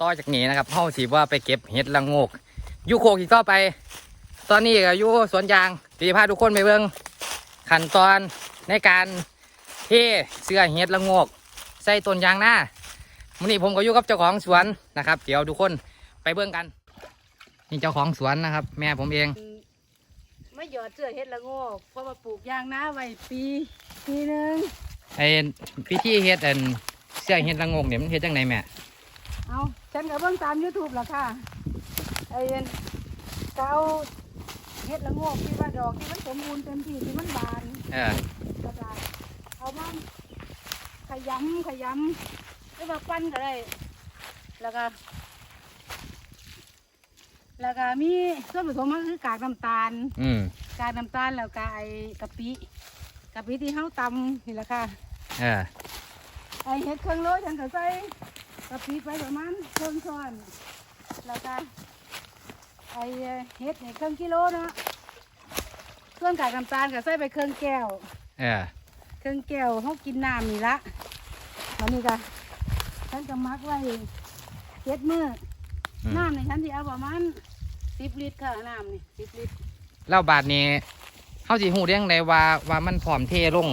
ต่อจากนี้นะครับเฮาสิว่าไปเก็บเห็ดละโงกอยู่โคกอีกต่อไป ตอนนี้ก็อยู่สวนยางที่พาทุกคนไปเบิ่งขั้นตอนในการเทเสื้อเห็ดละโงกใส่ต้นยางหน้าวันนี้ผมก็อยู่กับเจ้าของสวนนะครับ เดี๋ยวทุกคนไปเบิ่งกัน นี่เจ้าของสวนนะครับ แม่ผมเองไม่หยอดเสื้อเฮ็ดละโงกเพราะว่าปลูกยางนาไว้ปีปีหนึ่งไอ้พิธีเฮ็ดอันเสื้อเฮ็ดละโงกเนี่ยมันเฮ็ดจังไดแม่ เอาฉันก็เบิ่งตาม YouTube ล่ะค่ะไอ้เกาเฮ็ดละโงกที่ว่าดอกที่มันสมบูรณ์เต็มที่ที่มันบานเออ ก็ได้เอามาขยำขยำหรือว่าปั้นก็ได้ แล้วก็แล้วก็มีส่วนผสมก็คือกากน้ำตาล อืมกากน้ำตาลแล้วก็ไอ้กะปิกะปิที่เฮาตำนี่แหละค่ะ เออไอ้เห็ดเครื่องโรยฉันก็ใส่ กะปิไปประมาณเครื่องช้อนแล้วก็ไอ้เห็ดเนี่ยเครื่องกิโลเนาะเครื่องกากน้ำตาลก็ใส่ไปเครื่องแก้วเออเครื่องแก้วเขากินน้ำนี่ละวันนี้ก็ฉันก็มักไว้เจ็ดมืออืมน้ำในฉันที่เอาประมาณสิบลิตรค่ะน้ำนี่สิบลิตรแล้วบาดนี้เฮาสิฮู้ได้จังไดว่าว่ามันพร้อมเทลง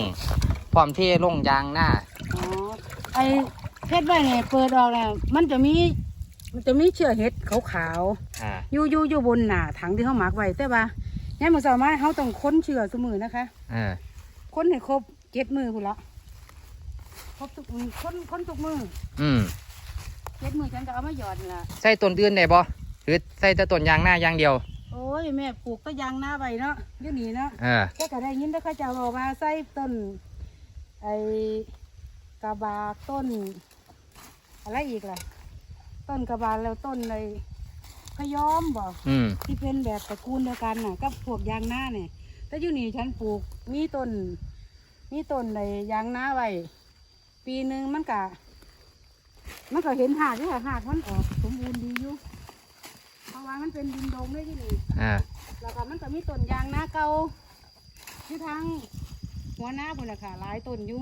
พร้อมเทลงยางหน้าอ๋อไอ้ เห็ดไว้เนี่ยเปิดออกแล้วมันจะมี มันจะมีเชื้อเห็ดขาวๆอ่าอยู่อยู่อยู่บนหนาถังที่เขาหมักไว้แต่ว่าย่ามมือสาวมาเขาต้องค้นเชื่อสมือนะคะ เออค้นให้ครบเจ็ดมือพุ่นละครบทุกมือค้นค้นทุกมืออืมเจ็ดมือฉันก็เอามาหยอดนี่ละใส่ต้นอื่นได้บ่หรือใส่แต่ต้นยางหน้าอย่างเดียว โอ้ยแม่ปลูกก็ยางหน้าไว้เนาะเดี๋ยวนี้เนาะ เออ แกก็ได้ยินได้เข้าเจ้าบอกว่าใส่ต้นไอ้กระบากต้น อะไรอีกล่ะ ต้นกระบากแล้วต้นเลยพะยอมบอกอืม ที่เป็นแบบตระกูลเดียวกันน่ะกับพวกยางนาเนี่ยแต่อยู่นี่ฉันปลูกมีต้นมีต้นในยางนาไว้ปีหนึ่งมันก็มันก็เห็นหากที่หากมันออกสมบูรณ์ดีอยู่เพราะว่ามันเป็นดินดงด้วยที่นี่ อ่า แล้วก็มันก็มีต้นยางนาเก่าที่ทางหัวหน้าบนละค่ะหลายต้นอยู่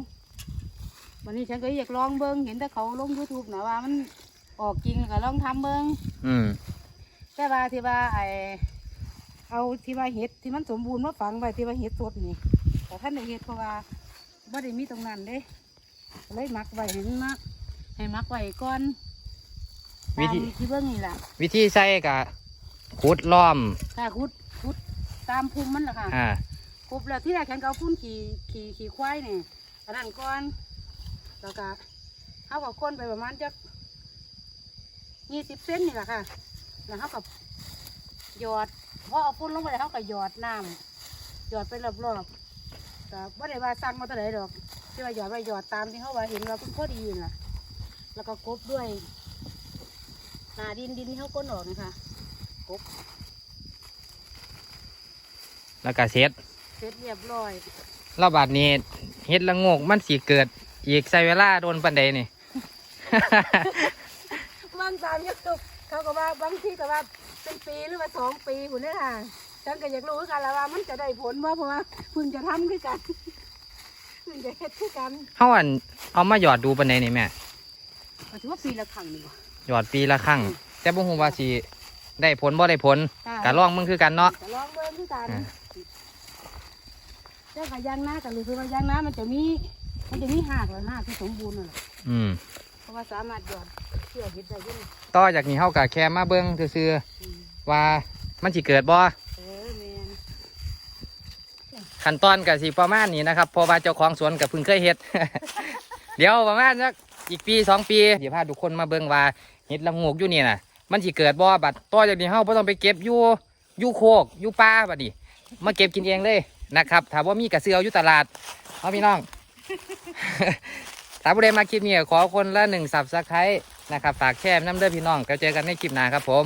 วันนี้ฉันก็อยากลองเบิ้งเห็นแต่เขาลงยูทูบนะว่ามันออกจริงก็ลองทำเบิ้งอืมแต่ว่าที่ว่าไอเอาที่ว่าเห็ดที่มันสมบูรณ์มาฝังไว้ที่ว่าเห็ดสดนี่แต่ท่านได้เห็ดเพราะว่าบ่ได้มีตรงนั้นเด้ก็เลยหมักไว้เห็นมักให้หมักไว้ก่อนตามที่เบิ้งนี่แหละวิธีใส่ก็ขุดล้อมถ้าคุดคุดตามภูมิมันแหละค่ะอ่าคุบแล้วที่แรกฉันก็เอาพุ่นขี่ขี่ขี่ควายนี่อันนั้นก่อน แล้วก็เอากับคนไปประมาณจักยี่สิบเซนนี่แหละค่ะ แล้วเขากับหยอดพอเอาพุ่นลงไปแล้วเขาก็หยอดน้ำหยอดไปรอบๆก็บ่ได้ว่าสั่งมาตัวไหนดอกที่ว่าหยอดไปหยอดตามที่เขาว่าเห็นว่าเพิ่นพอดีนั่นล่ะ แล้วก็กบด้วยหนาดินดินที่เขาก้นออกนะคะกบแล้วก็เสร็จเสร็จเรียบร้อยแล้วบาดนี้เฮ็ดละโงกมันสิเกิด อีกใส่เวลาโดนปันใดนี่ บางตามยูทูบเขาก็ว่าบางทีก็ว่าเป็นปีหรือว่าสองปีหุ่นนี่ค่ะฉันก็อยากรู้คือกันแล้วว่ามันจะได้ผลว่าเพราะว่าเพึ่งจะทำคือกันเพึ่งจะเฮ็ดคือกันเฮาอันเอามาหยอดดูปันใดนี่แม่ก็ถือว่าปีละครั้งนี่ว่ะหยอดปีละครั้ง แต่บ่ฮู้ว่าสิได้ผลบ่ได้ผลค่ะ ก็ลองมึงคือกันเนาะก็ลองเบิ่งคือกันอ่าแต่กับยางนาก็รู้คือว่ายางนามันจะมี มันจะมีหากหรือหากที่สมบูรณ์น่ะอืมเพราะว่าสามารถหยอดเชื่อเห็ดได้อยังต่อจากนี้เฮาก็แค่มาเบิ่งซื่ออืมๆว่ามันสิเกิดบ่เออแมนขั้นตอนก็สิประมาณนี้นะครับเพราะว่าเจ้าของสวนก็เพิ่งเคยเฮ็ด เดี๋ยวประมาณสักอีกปีสองปีสิพาทุกคนมาเบิ่งว่าเห็ดละโงกอยู่นี่น่ะ มันสิเกิดบ่บัดต่อจากนี้เฮาบ่ต้องไปเก็บอยู่อยู่โคกอยู่ป่าบัดนี้มาเก็บกินเองเลยนะครับถ้าว่ามีกระเสืออยู่ตลาดเอาพี่น้อง ถ้าผู้ใดมาคลิปนี้ขอคนละหนึ่งสับสไครต์นะครับ ฝากแชร์น้ำเด้อพี่น้องก็เจอกันในคลิปหน้าครับผม